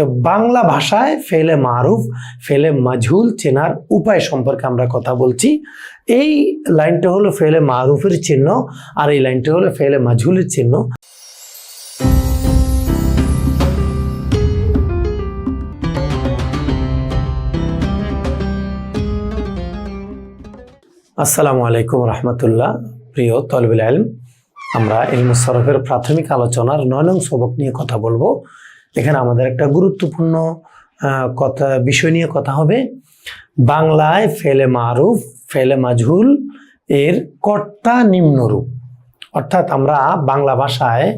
তো বাংলা ভাষায় ফেলে মারুফ, ফেলে মাঝুল চেনার উপায় সম্পর্কে আমরা কথা বলছি। এই লাইনটা হলো ফেলে মারুফের চিহ্ন আর এই লাইনটা হলো ফেলে মাঝুলের চিহ্ন। আসসালামু আলাইকুম রহমতুল্লাহ, প্রিয় তলবুল আলম। আমরা ইলমুসরফের প্রাথমিক আলোচনার নয় নং সবক নিয়ে কথা বলব। এখানে আমাদের একটা গুরুত্বপূর্ণ কথা, বিষয় নিয়ে কথা হবে বাংলায় ফেলে মারুফ, ফেলে মাজহুল এর কর্তা নিম্নরূপ অর্থাৎ আমরা বাংলা ভাষায়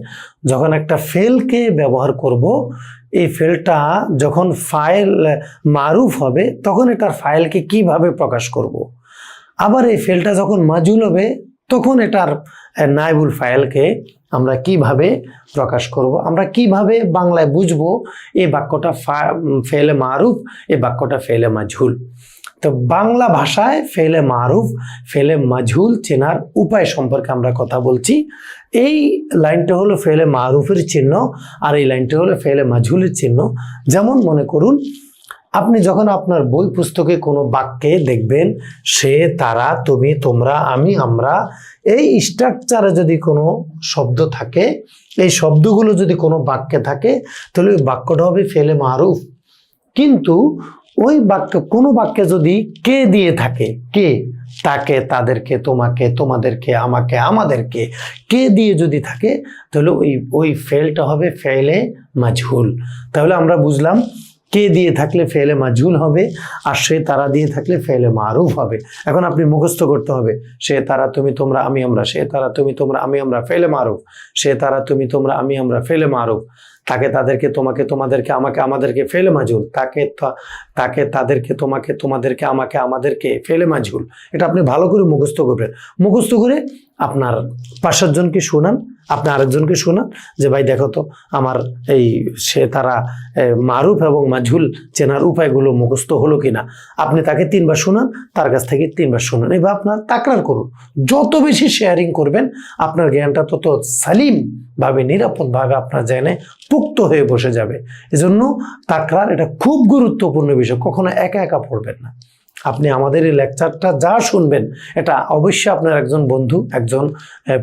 যখন একটা ফেলকে ব্যবহার করব, এই ফেলটা যখন ফাইল মারুফ হবে, তখন এটার ফাইলকে কীভাবে প্রকাশ করব। আবার এই ফেলটা যখন মাজুল হবে তখন এটার নাইবুল ফাইলকে আমরা কীভাবে প্রকাশ করব? আমরা কীভাবে বাংলায় বুঝব এই বাক্যটা ফেলে মারুফ, এই বাক্যটা ফেলে মাঝুল তো বাংলা ভাষায় ফেলে মারুফ, ফেলে মাঝুল চেনার উপায় সম্পর্কে আমরা কথা বলছি। এই লাইনটা হলো ফেলে মারুফের চিহ্ন আর এই লাইনটা হলো ফেলে মাঝুলের চিহ্ন। যেমন মনে করুন আপনি যখন আপনার বই পুস্তকে কোনো বাক্যে দেখবেন সে, তারা, তুমি, তোমরা, আমি, আমরা, এই স্ট্রাকচারে যদি কোনো শব্দ থাকে, এই শব্দগুলো যদি কোনো বাক্যে থাকে, তাহলে ওই বাক্যটা হবে ফেলে মারুফ। কিন্তু ওই বাক্য, কোনো বাক্যে যদি কে দিয়ে থাকে, কে, তাকে, তাদেরকে, তোমাকে, তোমাদেরকে, আমাকে, আমাদেরকে, কে দিয়ে যদি থাকে, তাহলে ওই ওই ফেলটা হবে ফেলে মাজহুল। তাহলে আমরা বুঝলাম কে দিয়ে থাকলে ফেলে মাজুল হবে আর সে তারা দিয়ে থাকলে ফেলে মারুফ হবে। এখন আপনি মুখস্থ করতে হবে, সে তারা তুমি, তোমরা আমি, আমরা, সে তারা তুমি, তোমরা আমি, আমরা, ফেলে মারুফ সে তারা তুমি, তোমরা আমি, আমরা, ফেলে মারুফ তাকে তাদেরকে তোমাকে তোমাদেরকে আমাকে আমাদেরকে ফেলে মাজুল। তাকে তাকে তাদেরকে তোমাকে তোমাদেরকে আমাকে আমাদেরকে ফেলে মাজুল। এটা আপনি ভালো করে মুখস্থ করবেন। মুখস্থ করে আপনার পাঁচ জনকে শোনান, আপনি আরেকজনকে শোনান যে, ভাই, দেখো তো, আমার এই সে তারা মারুফ এবং মাঝুল চেনার উপায়গুলো মুখস্থ হলো কিনা? আপনি তাকে তিনবার শোনান, তার কাছ থেকে তিনবার শোনান। এবার আপনার তাকরার করুন। যত বেশি শেয়ারিং করবেন, আপনার জ্ঞানটা তত সালিম ভাবে নিরাপদভাবে আপনার জ্ঞানে পুক্ত হয়ে বসে যাবে। এজন্য তাকরার এটা খুব গুরুত্বপূর্ণ বিষয়, কখনো একা একা পড়বেন না। আপনি আমাদের এই লেকচারটা যা শুনবেন, এটা অবশ্যই আপনার একজন বন্ধু, একজন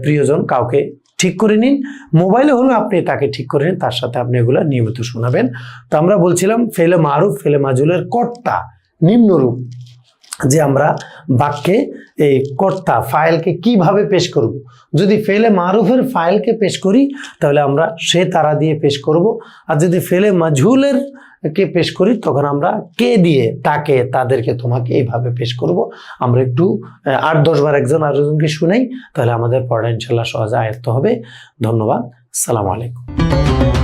প্রিয়জন কাউকে ঠিক করে নিন। মোবাইলে হলো আপনি তাকে ঠিক করে নিন, তার সাথে আপনি এগুলো নিয়মিত শোনাবেন। তো আমরা বলছিলাম, ফেলে মারুফ, ফেলে মাজুলের কর্তা, নিম্নরূপ। যে আমরা বাক্যে এই কর্তা, ফাইলকে কীভাবে পেশ করব। যদি ফেলে মারুফের ফাইলকে পেশ করি, তাহলে আমরা সে তারা দিয়ে পেশ করব। আর যদি ফেলে মাঝুলের কে পেশ করি, তখন আমরা কে দিয়ে তাকে, তাদেরকে তোমাকে এইভাবে পেশ করব। আমরা একটু আট দশ বার একজন আরেকজনকে শুনাই, তাহলে আমাদের পড়া ইনশাল্লাহ সহজে আয়ত্ত হবে। ধন্যবাদ। সালাম আলাইকুম।